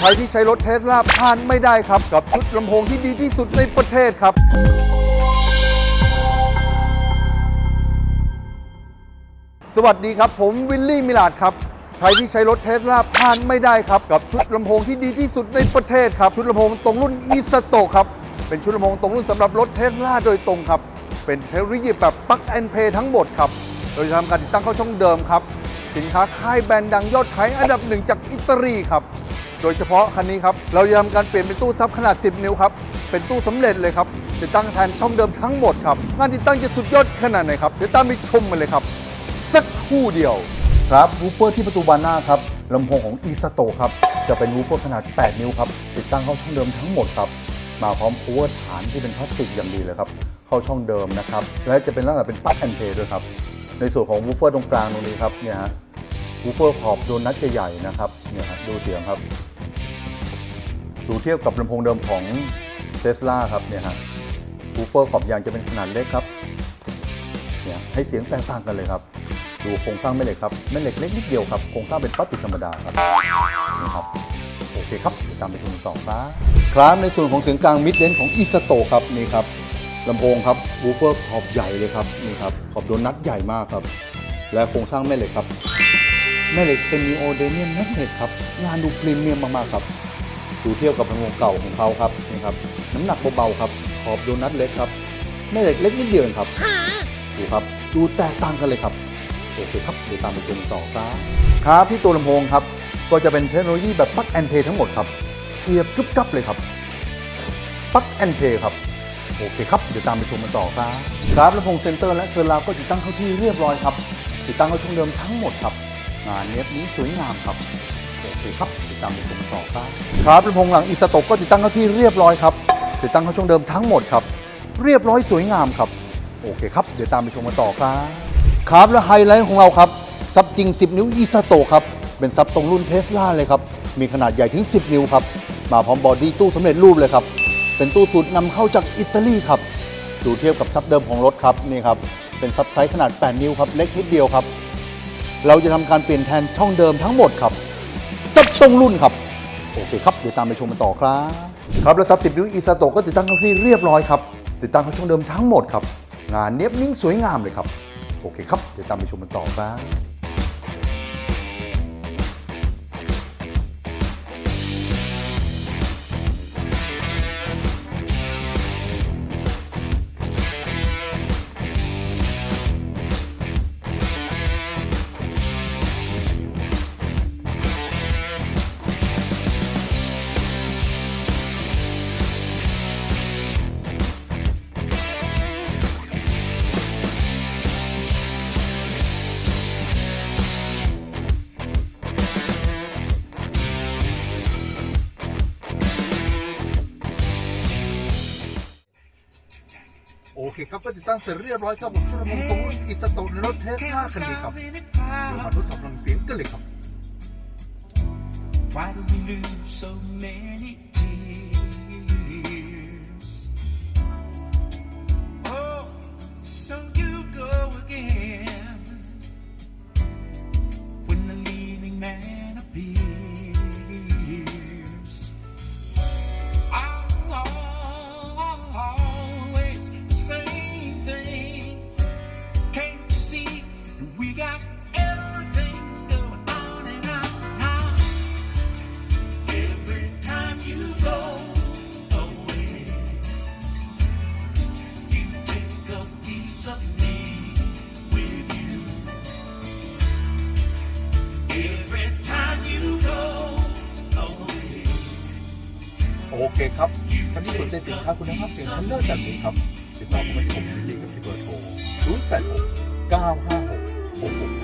ใครที่ใช้รถเทสลาพลาดไม่ได้ครับ กับชุดลำโพงที่ดีที่สุดในประเทศครับ สวัสดีครับ ผมวิลลี่มิลาดครับ ใครที่ใช้รถเทสลาพลาดไม่ได้ครับ กับชุดลำโพงที่ดีที่สุดในประเทศครับ ชุดลำโพงตรงรุ่นอีสโตครับ เป็นชุดลำโพงตรงรุ่นสำหรับรถเทสลาโดยตรงครับ เป็นเทคโนโลยีแบบปลั๊กแอนเพย์ทั้งหมดครับ โดยจะทำการติดตั้งเข้าช่องเดิมครับ สินค้าค่ายแบรนด์ดังยอดขายอันดับหนึ่งจากอิตาลีครับ โดยเฉพาะคันนี้ครับ เราจะทำการเปลี่ยนเป็นตู้ซับขนาด 10 นิ้วครับ เป็นตู้สำเร็จเลยครับติดตั้งแทนช่องเดิมทั้งหมดครับงานติดตั้งจะสุดยอดขนาดไหนครับเดี๋ยวตามไปชมมันเลยครับ สักครู่เดียวครับวูฟเฟอร์ที่ประตูบานหน้าครับลำโพงของ e s t o ครับจะเป็นวูฟเฟอร์ขนาด 8 นิ้วครับติดตั้งเข้าช่องเดิมทั้งหมดครับมาพร้อมโคเวอร์ฐานที่เป็นพลาสติกอย่างดีเลยครับเข้าช่องเดิมนะครับและจะเป็นลักษณะเป็นปั๊กแอนเพย์ด้วยครับในส่วนของวูฟเฟอร์ตรงกลางตรงนี้ครับเนี่ยฮะวูฟเฟอร์ขอบโดนัทใหญ่ๆนะครับเนี่ยฮะดูเสียงครับ ดูเทียบกับลำโพงเดิมของเทสลาครับเนี่ยฮะวูเฟอร์ขอบยางจะเป็นขนาดเล็กครับเนี่ยให้เสียงแตกต่างกันเลยครับ ดูโครงสร้างแม่เหล็กครับแม่เหล็กเล็กนิดเดียวครับโครงสร้างเป็นพลาสติกธรรมดาครับนี่ครับโอเคครับตามไปชมกันต่อครับครับในส่วนของเสียงกลางมิดเลนของอีสโตครับนี่ครับลำโพงครับวูเฟอร์ขอบใหญ่เลยครับนี่ครับขอบโดนัทใหญ่มากครับ และโครงสร้างแม่เหล็กครับแม่เหล็กเป็นนีโอเดเนียมแมกเนตครับงานดูพรีเมียมมากๆครับ ดูเทียบกับลำโพงเก่าของเขาครับนี่ครับน้ำหนักเบาๆครับขอบโดนัทเล็กครับแม่เล็กเล็กนิดเดียวเองครับดูครับดูแตกต่างกันเลยครับโอเคครับเดี๋ยวตามไปชมต่อครับครับที่ตัวลำโพงครับก็จะเป็นเทคโนโลยีแบบปลั๊กแอนเพย์ทั้งหมดครับเสียบกึบกับเลยครับปลั๊กแอนเพย์ครับโอเคครับเดี๋ยวตามไปชมกันต่อครับครับลำโพงเซนเตอร์และเซอร์ราวก็ติดตั้งเข้าที่เรียบร้อยครับติดตั้งเข้าช่องเดิมทั้งหมดครับงานเนี้ยนี้สวยงามครับ โอเคครับติดตามไปชมกันต่อครับครับลำโพงหลังอีสโตกก็ติดตั้งเข้าที่เรียบร้อยครับติดตั้งเข้าช่องเดิมทั้งหมดครับ เรียบร้อยสวยงามครับ โอเคครับ เดี๋ยวตามไปชมกันต่อครับครับและไฮไลท์ของเราครับซับจริง 10 นิ้วอีสโตครับเป็นซับตรงรุ่นเทสลาเลยครับมีขนาดใหญ่ถึง 10 นิ้วครับมาพร้อมบอดี้ตู้สำเร็จรูปเลยครับเป็นตู้สูตรนำเข้าจากอิตาลีครับดูเทียบกับซับเดิมของรถครับนี่ครับเป็นซับไซส์ขนาด 8 นิ้วครับเล็กนิดเดียวครับ เราจะทำการเปลี่ยนแทนช่องเดิมทั้งหมดครับ ซับตรงรุ่นครับ โอเคครับ เดี๋ยวตามไปชมกันต่อครับ ครับ และซับ10นิ้วอีสโตก็ติดตั้งเข้าที่เรียบร้อยครับ ติดตั้งเข้าช่องเดิมทั้งหมดครับ งานเนี้ยบนิ่งสวยงามเลยครับ โอเคครับ เดี๋ยวตามไปชมกันต่อครับ โอเคครับก็ติดตั้งเสร็จเรียบร้อยครับผมชุดลำโพงตรงรุ่นอีสโตในรถเทสลาคันนี้ครับเดี๋ยวมาทดสอบฟังเสียงกันเลยครับ Why do we lose so many โอเคครับท่านที่สนใจสินค้าคุณภาพเสียงชั้นเลิศแบบนี้ครับ ติดต่อเข้ามาที่ผมวิลลี่กับที่เบอร์โทร0 8 6 9 5 6 6 6